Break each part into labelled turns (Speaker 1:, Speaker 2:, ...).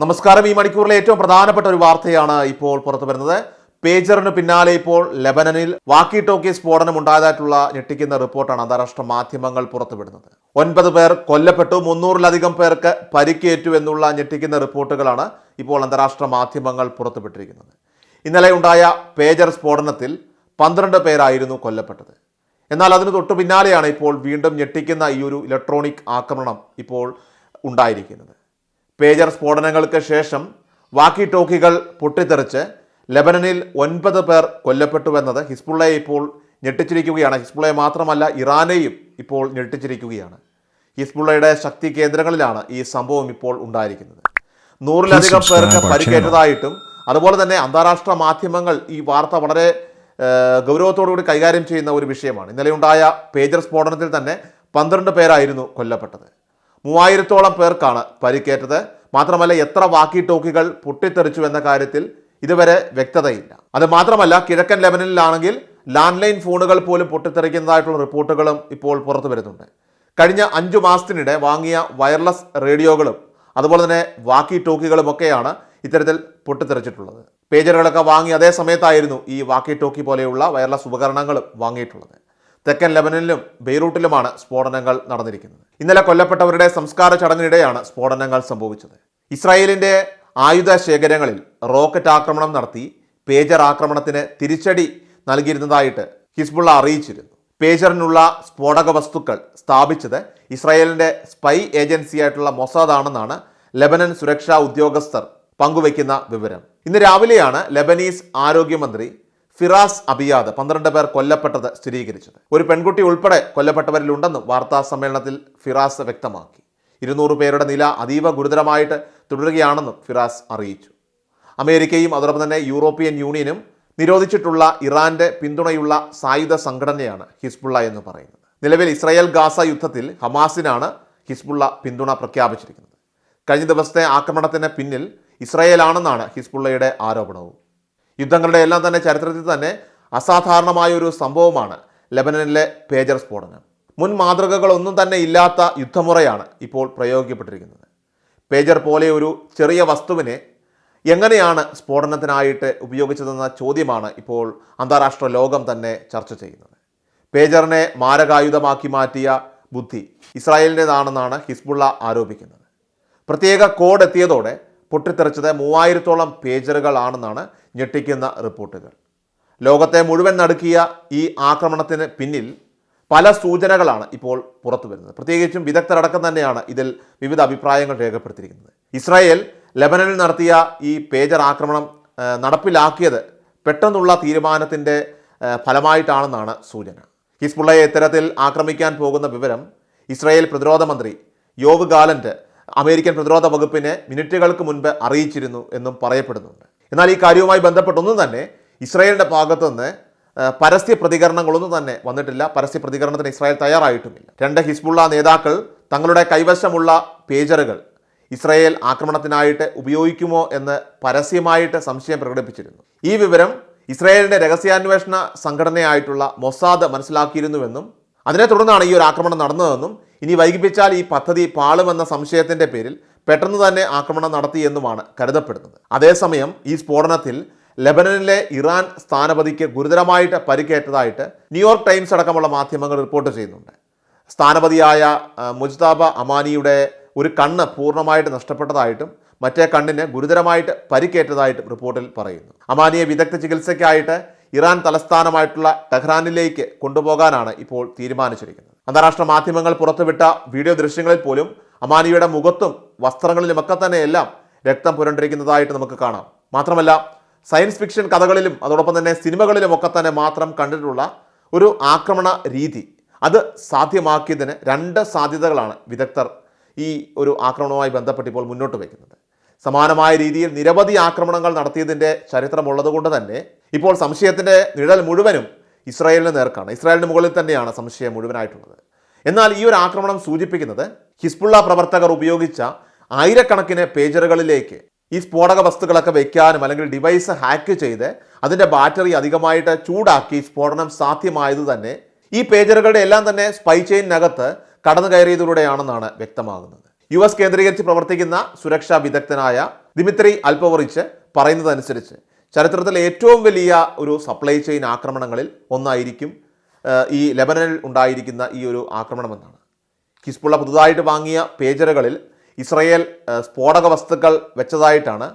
Speaker 1: നമസ്കാരം. ഈ മണിക്കൂറിലെ ഏറ്റവും പ്രധാനപ്പെട്ട ഒരു വാർത്തയാണ് ഇപ്പോൾ പുറത്തു വരുന്നത്. പേജറിന് പിന്നാലെ ഇപ്പോൾ ലെബനനിൽ വാക്കി ടോക്കി സ്ഫോടനം ഉണ്ടായതായിട്ടുള്ള ഞെട്ടിക്കുന്ന റിപ്പോർട്ടാണ് അന്താരാഷ്ട്ര മാധ്യമങ്ങൾ പുറത്തുവിടുന്നത് ഒൻപത് പേർ കൊല്ലപ്പെട്ടു മുന്നൂറിലധികം പേർക്ക് പരിക്കേറ്റു എന്നുള്ള ഞെട്ടിക്കുന്ന റിപ്പോർട്ടുകളാണ് ഇപ്പോൾ അന്താരാഷ്ട്ര മാധ്യമങ്ങൾ പുറത്തുവിട്ടിരിക്കുന്നത് ഇന്നലെ ഉണ്ടായ പേജർ സ്ഫോടനത്തിൽ പന്ത്രണ്ട് പേരായിരുന്നു കൊല്ലപ്പെട്ടത്. എന്നാൽ അതിന് തൊട്ടു പിന്നാലെയാണ് ഇപ്പോൾ വീണ്ടും ഞെട്ടിക്കുന്ന ഈ ഒരു ഇലക്ട്രോണിക് ആക്രമണം ഇപ്പോൾ ഉണ്ടായിരിക്കുന്നത്. പേജർ സ്ഫോടനങ്ങൾക്ക് ശേഷം വാക്കി ടോക്കികൾ പൊട്ടിത്തെറിച്ച് ലബനനിൽ ഒൻപത് പേർ കൊല്ലപ്പെട്ടുവെന്നത് ഹിസ്ബുള്ളയെ ഇപ്പോൾ ഞെട്ടിച്ചിരിക്കുകയാണ്. ഹിസ്ബുള്ളയെ മാത്രമല്ല ഇറാനെയും ഇപ്പോൾ ഞെട്ടിച്ചിരിക്കുകയാണ്. ഹിസ്ബുള്ളയുടെ ശക്തി കേന്ദ്രങ്ങളിലാണ് ഈ സംഭവം ഇപ്പോൾ ഉണ്ടായിരിക്കുന്നത്. നൂറിലധികം പേർക്ക് പരിക്കേറ്റതായിട്ടും അതുപോലെ തന്നെ അന്താരാഷ്ട്ര മാധ്യമങ്ങൾ ഈ വാർത്ത വളരെ ഗൗരവത്തോടുകൂടി കൈകാര്യം ചെയ്യുന്ന ഒരു വിഷയമാണ്. ഇന്നലെ ഉണ്ടായ പേജർ സ്ഫോടനത്തിൽ തന്നെ പന്ത്രണ്ട് പേരായിരുന്നു കൊല്ലപ്പെട്ടത്. മൂവായിരത്തോളം പേർക്കാണ് പരിക്കേറ്റത്. മാത്രമല്ല എത്ര വാക്കി ടോക്കികൾ പൊട്ടിത്തെറിച്ചു എന്ന കാര്യത്തിൽ ഇതുവരെ വ്യക്തതയില്ല. അത് മാത്രമല്ല കിഴക്കൻ ലെബനനിലാണെങ്കിൽ ലാൻഡ് ലൈൻ ഫോണുകൾ പോലും പൊട്ടിത്തെറിക്കുന്നതായിട്ടുള്ള റിപ്പോർട്ടുകളും ഇപ്പോൾ പുറത്തു വരുന്നുണ്ട്. കഴിഞ്ഞ അഞ്ചു മാസത്തിനിടെ വാങ്ങിയ വയർലെസ് റേഡിയോകളും അതുപോലെ തന്നെ വാക്കി ടോക്കികളും ഒക്കെയാണ് ഇത്തരത്തിൽ പൊട്ടിത്തെറിച്ചിട്ടുള്ളത്. പേജറുകളൊക്കെ വാങ്ങി അതേ സമയത്തായിരുന്നു ഈ വാക്കി ടോക്കി പോലെയുള്ള വയർലെസ് ഉപകരണങ്ങളും വാങ്ങിയിട്ടുള്ളത്. തെക്കൻ ലെബനനിലും ബെയ്റൂട്ടിലുമാണ് സ്ഫോടനങ്ങൾ നടന്നിരിക്കുന്നത്. ഇന്നലെ കൊല്ലപ്പെട്ടവരുടെ സംസ്കാര ചടങ്ങിനിടെയാണ് സ്ഫോടനങ്ങൾ സംഭവിച്ചത്. ഇസ്രായേലിന്റെ ആയുധ ശേഖരങ്ങളിൽ റോക്കറ്റ് ആക്രമണം നടത്തി പേജർ ആക്രമണത്തിന് തിരിച്ചടി നൽകിയിരുന്നതായിട്ട് ഹിസ്ബുള്ള അറിയിച്ചിരുന്നു. പേജറിനുള്ള സ്ഫോടക വസ്തുക്കൾ സ്ഥാപിച്ചത് ഇസ്രായേലിന്റെ സ്പൈ ഏജൻസിയായിട്ടുള്ള മൊസാദാണെന്നാണ് ലെബനൻ സുരക്ഷാ ഉദ്യോഗസ്ഥർ പങ്കുവയ്ക്കുന്ന വിവരം. ഇന്ന് രാവിലെയാണ് ലെബനീസ് ആരോഗ്യമന്ത്രി ഫിറാസ് അബിയാദ് പന്ത്രണ്ട് പേർ കൊല്ലപ്പെട്ടത് സ്ഥിരീകരിച്ചത്. ഒരു പെൺകുട്ടി ഉൾപ്പെടെ കൊല്ലപ്പെട്ടവരിലുണ്ടെന്നും വാർത്താ സമ്മേളനത്തിൽ ഫിറാസ് വ്യക്തമാക്കി. ഇരുന്നൂറ് പേരുടെ നില അതീവ ഗുരുതരമായിട്ട് തുടരുകയാണെന്നും ഫിറാസ് അറിയിച്ചു. അമേരിക്കയും അതോടൊപ്പം തന്നെ യൂറോപ്യൻ യൂണിയനും നിരോധിച്ചിട്ടുള്ള ഇറാന്റെ പിന്തുണയുള്ള സായുധ സംഘടനയാണ് ഹിസ്ബുള്ള എന്ന് പറയുന്നത്. നിലവിൽ ഇസ്രായേൽ ഗാസ യുദ്ധത്തിൽ ഹമാസിനാണ് ഹിസ്ബുള്ള പിന്തുണ പ്രഖ്യാപിച്ചിരിക്കുന്നത്. കഴിഞ്ഞ ദിവസത്തെ ആക്രമണത്തിന് പിന്നിൽ ഇസ്രായേലാണെന്നാണ് ഹിസ്ബുള്ളയുടെ ആരോപണവും. യുദ്ധങ്ങളുടെ എല്ലാം തന്നെ ചരിത്രത്തിൽ തന്നെ അസാധാരണമായ ഒരു സംഭവമാണ് ലെബനനിലെ പേജർ സ്ഫോടനം. മുൻ മാതൃകകളൊന്നും തന്നെ ഇല്ലാത്ത യുദ്ധമുറയാണ് ഇപ്പോൾ പ്രയോഗിക്കപ്പെട്ടിരിക്കുന്നത്. പേജർ പോലെ ഒരു ചെറിയ വസ്തുവിനെ എങ്ങനെയാണ് സ്ഫോടനത്തിനായിട്ട് ഉപയോഗിച്ചതെന്ന ചോദ്യമാണ് ഇപ്പോൾ അന്താരാഷ്ട്ര ലോകം തന്നെ ചർച്ച ചെയ്യുന്നത്. പേജറിനെ മാരകായുധമാക്കി മാറ്റിയ ബുദ്ധി ഇസ്രായേലിന്റെതാണെന്നാണ് ഹിസ്ബുള്ള ആരോപിക്കുന്നത്. പ്രത്യേക കോഡ് എത്തിയതോടെ പൊട്ടിത്തെറിച്ചത് മൂവായിരത്തോളം പേജറുകളാണെന്നാണ് ഞെട്ടിക്കുന്ന റിപ്പോർട്ടുകൾ. ലോകത്തെ മുഴുവൻ നടുക്കിയ ഈ ആക്രമണത്തിന് പിന്നിൽ പല സൂചനകളാണ് ഇപ്പോൾ പുറത്തു വരുന്നത്. പ്രത്യേകിച്ചും വിദഗ്ധരടക്കം തന്നെയാണ് ഇതിൽ വിവിധ അഭിപ്രായങ്ങൾ രേഖപ്പെടുത്തിയിരിക്കുന്നത്. ഇസ്രായേൽ ലെബനനിൽ നടത്തിയ ഈ പേജർ ആക്രമണം നടപ്പിലാക്കിയത് പെട്ടെന്നുള്ള തീരുമാനത്തിന്റെ ഫലമായിട്ടാണെന്നാണ് സൂചന. ഹിസ്ബുള്ളയെ ഇത്തരത്തിൽ ആക്രമിക്കാൻ പോകുന്ന വിവരം ഇസ്രായേൽ പ്രതിരോധ മന്ത്രി യോവ് ഗാലന്റ് അമേരിക്കൻ പ്രതിരോധ വകുപ്പിനെ മിനിറ്റുകൾക്ക് മുൻപ് അറിയിച്ചിരുന്നു എന്നും പറയപ്പെടുന്നുണ്ട്. എന്നാൽ ഈ കാര്യവുമായി ബന്ധപ്പെട്ടൊന്നും തന്നെ ഇസ്രായേലിന്റെ ഭാഗത്തു നിന്ന് പരസ്യ പ്രതികരണങ്ങളൊന്നും തന്നെ വന്നിട്ടില്ല. പരസ്യ പ്രതികരണത്തിന് ഇസ്രായേൽ തയ്യാറായിട്ടുമില്ല. രണ്ട് ഹിസ്ബുള്ള നേതാക്കൾ തങ്ങളുടെ കൈവശമുള്ള പേജറുകൾ ഇസ്രായേൽ ആക്രമണത്തിനായിട്ട് ഉപയോഗിക്കുമോ എന്ന് പരസ്യമായിട്ട് സംശയം പ്രകടിപ്പിച്ചിരുന്നു. ഈ വിവരം ഇസ്രായേലിന്റെ രഹസ്യാന്വേഷണ സംഘടനയായിട്ടുള്ള മൊസാദ് മനസ്സിലാക്കിയിരുന്നുവെന്നും അതിനെ തുടർന്നാണ് ഈ ഒരു ആക്രമണം നടന്നതെന്നും ഇനി വൈകിപ്പിച്ചാൽ ഈ പദ്ധതി പാളുമെന്ന സംശയത്തിന്റെ പേരിൽ പെട്ടെന്ന് തന്നെ ആക്രമണം നടത്തിയെന്നുമാണ് കരുതപ്പെടുന്നത്. അതേസമയം ഈ സ്ഫോടനത്തിൽ ലെബനനിലെ ഇറാൻ സ്ഥാനപതിക്ക് ഗുരുതരമായിട്ട് പരിക്കേറ്റതായിട്ട് ന്യൂയോർക്ക് ടൈംസ് അടക്കമുള്ള മാധ്യമങ്ങൾ റിപ്പോർട്ട് ചെയ്യുന്നുണ്ട്. സ്ഥാനപതിയായ മുജ്താബ അമാനിയുടെ ഒരു കണ്ണ് പൂർണമായിട്ട് നഷ്ടപ്പെട്ടതായിട്ടും മറ്റേ കണ്ണിന് ഗുരുതരമായിട്ട് പരിക്കേറ്റതായിട്ടും റിപ്പോർട്ടിൽ പറയുന്നു. അമാനിയെ വിദഗ്ധ ചികിത്സയ്ക്കായിട്ട് ഇറാൻ തലസ്ഥാനമായിട്ടുള്ള ടെഹ്റാനിലേക്ക് കൊണ്ടുപോകാനാണ് ഇപ്പോൾ തീരുമാനിച്ചിരിക്കുന്നത്. അന്താരാഷ്ട്ര മാധ്യമങ്ങൾ പുറത്തുവിട്ട വീഡിയോ ദൃശ്യങ്ങളിൽ പോലും അമാനിയുടെ മുഖത്തും വസ്ത്രങ്ങളിലുമൊക്കെ തന്നെയെല്ലാം രക്തം പുരണ്ടിരിക്കുന്നതായിട്ട് നമുക്ക് കാണാം. മാത്രമല്ല സയൻസ് ഫിക്ഷൻ കഥകളിലും അതോടൊപ്പം തന്നെ സിനിമകളിലും ഒക്കെ തന്നെ മാത്രം കണ്ടിട്ടുള്ള ഒരു ആക്രമണ രീതി. അത് സാധ്യമാക്കിയതിന് രണ്ട് സാധ്യതകളാണ് വിദഗ്ധർ ഈ ഒരു ആക്രമണവുമായി ബന്ധപ്പെട്ടിപ്പോൾ മുന്നോട്ട് വയ്ക്കുന്നത്. സമാനമായ രീതിയിൽ നിരവധി ആക്രമണങ്ങൾ നടത്തിയതിന്റെ ചരിത്രമുള്ളതുകൊണ്ട് തന്നെ ഇപ്പോൾ സംശയത്തിന്റെ നിഴൽ മുഴുവനും ഇസ്രായേലിന് നേർക്കാണ്. ഇസ്രായേലിന് മുകളിൽ തന്നെയാണ് സംശയം മുഴുവനായിട്ടുള്ളത്. എന്നാൽ ഈ ഒരു ആക്രമണം സൂചിപ്പിക്കുന്നത് ഹിസ്ബുള്ള പ്രവർത്തകർ ഉപയോഗിച്ച ആയിരക്കണക്കിന് പേജറുകളിലേക്ക് ഈ സ്ഫോടക വസ്തുക്കളൊക്കെ വെക്കാനും അല്ലെങ്കിൽ ഡിവൈസ് ഹാക്ക് ചെയ്ത് അതിന്റെ ബാറ്ററി അധികമായിട്ട് ചൂടാക്കി സ്ഫോടനം സാധ്യമായത് തന്നെ ഈ പേജറുകളുടെ എല്ലാം തന്നെ സ്പൈ ചെയിനകത്ത് കടന്നു കയറിയതിലൂടെയാണെന്നാണ് വ്യക്തമാകുന്നത്. യു എസ് കേന്ദ്രീകരിച്ച് പ്രവർത്തിക്കുന്ന സുരക്ഷാ വിദഗ്ധനായ ദിമിത്രി അൽപവറിച്ച് പറയുന്നതനുസരിച്ച് ചരിത്രത്തിലെ ഏറ്റവും വലിയ ഒരു സപ്ലൈ ചെയിൻ ആക്രമണങ്ങളിൽ ഒന്നായിരിക്കും ഈ ലെബനനിൽ ഉണ്ടായിരിക്കുന്ന ഈ ഒരു ആക്രമണമെന്നാണ് ഹിസ്ബുള്ള പുതുതായിട്ട് വാങ്ങിയ പേജറുകളിൽ ഇസ്രയേൽ സ്ഫോടക വസ്തുക്കൾ വെച്ചതായിട്ടാണ്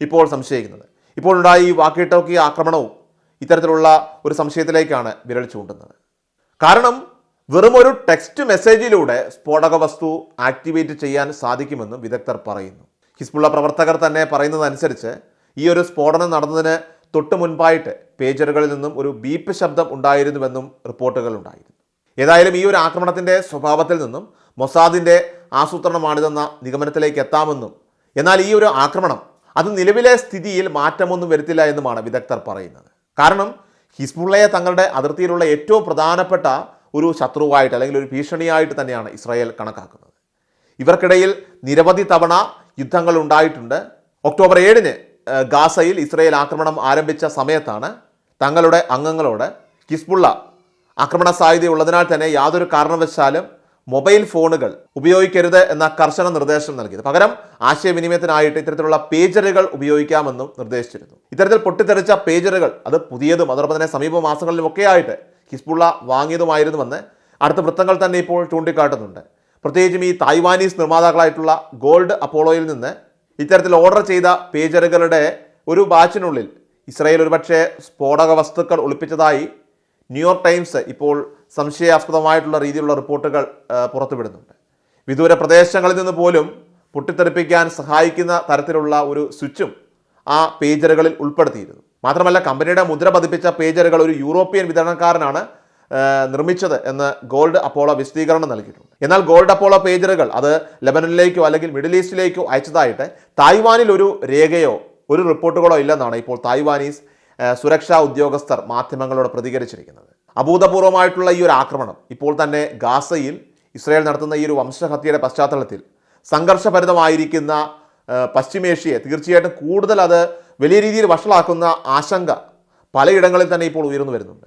Speaker 1: ഇപ്പോൾ സംശയിക്കുന്നത്. ഇപ്പോൾ ഉണ്ടായ ഈ വാക്കി ടോക്കി ആക്രമണവും ഇത്തരത്തിലുള്ള ഒരു സംശയത്തിലേക്കാണ് വിരൽ ചൂണ്ടുന്നത്. കാരണം വെറും ഒരു ടെക്സ്റ്റ് മെസ്സേജിലൂടെ സ്ഫോടക വസ്തു ആക്ടിവേറ്റ് ചെയ്യാൻ സാധിക്കുമെന്നും വിദഗ്ധർ പറയുന്നു. ഹിസ്ബുള്ള പ്രവർത്തകർ തന്നെ പറയുന്നതനുസരിച്ച് ഈ ഒരു സ്ഫോടനം നടന്നതിന് തൊട്ട് മുൻപായിട്ട് പേജറുകളിൽ നിന്നും ഒരു ബീപ്പ് ശബ്ദം ഉണ്ടായിരുന്നുവെന്നും റിപ്പോർട്ടുകൾ ഉണ്ടായിരുന്നു. ഏതായാലും ഈ ഒരു ആക്രമണത്തിന്റെ സ്വഭാവത്തിൽ നിന്നും മൊസാദിന്റെ ആസൂത്രണമാണിതെന്ന നിഗമനത്തിലേക്ക് എത്താമെന്നും എന്നാൽ ഈ ഒരു ആക്രമണം അത് നിലവിലെ സ്ഥിതിയിൽ മാറ്റമൊന്നും വരുത്തില്ല എന്നുമാണ് വിദഗ്ധർ പറയുന്നത്. കാരണം ഹിസ്ബുള്ളയെ തങ്ങളുടെ അതിർത്തിയിലുള്ള ഏറ്റവും പ്രധാനപ്പെട്ട ഒരു ശത്രുവായിട്ട് അല്ലെങ്കിൽ ഒരു ഭീഷണിയായിട്ട് തന്നെയാണ് ഇസ്രായേൽ കണക്കാക്കുന്നത്. ഇവർക്കിടയിൽ നിരവധി തവണ യുദ്ധങ്ങൾ ഉണ്ടായിട്ടുണ്ട്. ഒക്ടോബർ ഏഴിന് ഗാസയിൽ ഇസ്രയേൽ ആക്രമണം ആരംഭിച്ച സമയത്താണ് തങ്ങളുടെ അംഗങ്ങളോട് കിസ്ബുള്ള ആക്രമണ സാധ്യതയുള്ളതിനാൽ തന്നെ യാതൊരു കാരണവശാലും മൊബൈൽ ഫോണുകൾ ഉപയോഗിക്കരുത് എന്ന കർശന നിർദ്ദേശം നൽകിയത്. പകരം ആശയവിനിമയത്തിനായിട്ട് ഇത്തരത്തിലുള്ള പേജറുകൾ ഉപയോഗിക്കാമെന്നും നിർദ്ദേശിച്ചിരുന്നു. ഇത്തരത്തിൽ പൊട്ടിത്തെറിച്ച പേജറുകൾ അത് പുതിയതും അതോടൊപ്പം തന്നെ സമീപ മാസങ്ങളിലുമൊക്കെ ആയിട്ട് ഹിസ്ബുള്ള വാങ്ങിയതുമായിരുന്നുവെന്ന് അടുത്ത വൃത്തങ്ങൾ തന്നെ ഇപ്പോൾ ചൂണ്ടിക്കാട്ടുന്നുണ്ട്. പ്രത്യേകിച്ചും ഈ തായ്വാനീസ് നിർമ്മാതാക്കളായിട്ടുള്ള ഗോൾഡ് അപ്പോളോയിൽ നിന്ന് ഇത്തരത്തിൽ ഓർഡർ ചെയ്ത പേജറുകളുടെ ഒരു ബാച്ചിനുള്ളിൽ ഇസ്രായേൽ ഒരുപക്ഷെ സ്ഫോടക വസ്തുക്കൾ ഒളിപ്പിച്ചതായി ന്യൂയോർക്ക് ടൈംസ് ഇപ്പോൾ സംശയാസ്പദമായിട്ടുള്ള രീതിയിലുള്ള റിപ്പോർട്ടുകൾ പുറത്തുവിടുന്നുണ്ട്. വിദൂര പ്രദേശങ്ങളിൽ നിന്ന് പോലും പൊട്ടിത്തെറിപ്പിക്കാൻ സഹായിക്കുന്ന തരത്തിലുള്ള ഒരു സ്വിച്ചും ആ പേജറുകളിൽ ഉൾപ്പെടുത്തിയിരുന്നു. മാത്രമല്ല കമ്പനിയുടെ മുദ്ര പതിപ്പിച്ച പേജറുകൾ ഒരു യൂറോപ്യൻ വിതരണക്കാരനാണ് നിർമ്മിച്ചത് എന്ന് ഗോൾഡ് അപ്പോളോ വിശദീകരണം നൽകിയിട്ടുണ്ട്. എന്നാൽ ഗോൾഡ് അപ്പോളോ പേജറുകൾ അത് ലെബനനിലേക്കോ അല്ലെങ്കിൽ മിഡിൽ ഈസ്റ്റിലേക്കോ അയച്ചതായിട്ട് തായ്വാനിൽ ഒരു രേഖയോ ഒരു റിപ്പോർട്ടുകളോ ഇല്ലെന്നാണ് ഇപ്പോൾ തായ്വാനീസ് സുരക്ഷാ ഉദ്യോഗസ്ഥർ മാധ്യമങ്ങളോട് പ്രതികരിച്ചിരിക്കുന്നത്. അഭൂതപൂർവമായിട്ടുള്ള ഈ ഒരു ആക്രമണം ഇപ്പോൾ തന്നെ ഗാസയിൽ ഇസ്രയേൽ നടത്തുന്ന ഈ ഒരു വംശഹത്യയുടെ പശ്ചാത്തലത്തിൽ സംഘർഷഭരിതമായിരിക്കുന്ന പശ്ചിമേഷ്യയെ തീർച്ചയായിട്ടും കൂടുതൽ അത് വലിയ രീതിയിൽ വഷളാക്കുന്ന ആശങ്ക പലയിടങ്ങളിൽ തന്നെ ഇപ്പോൾ ഉയർന്നു വരുന്നുണ്ട്.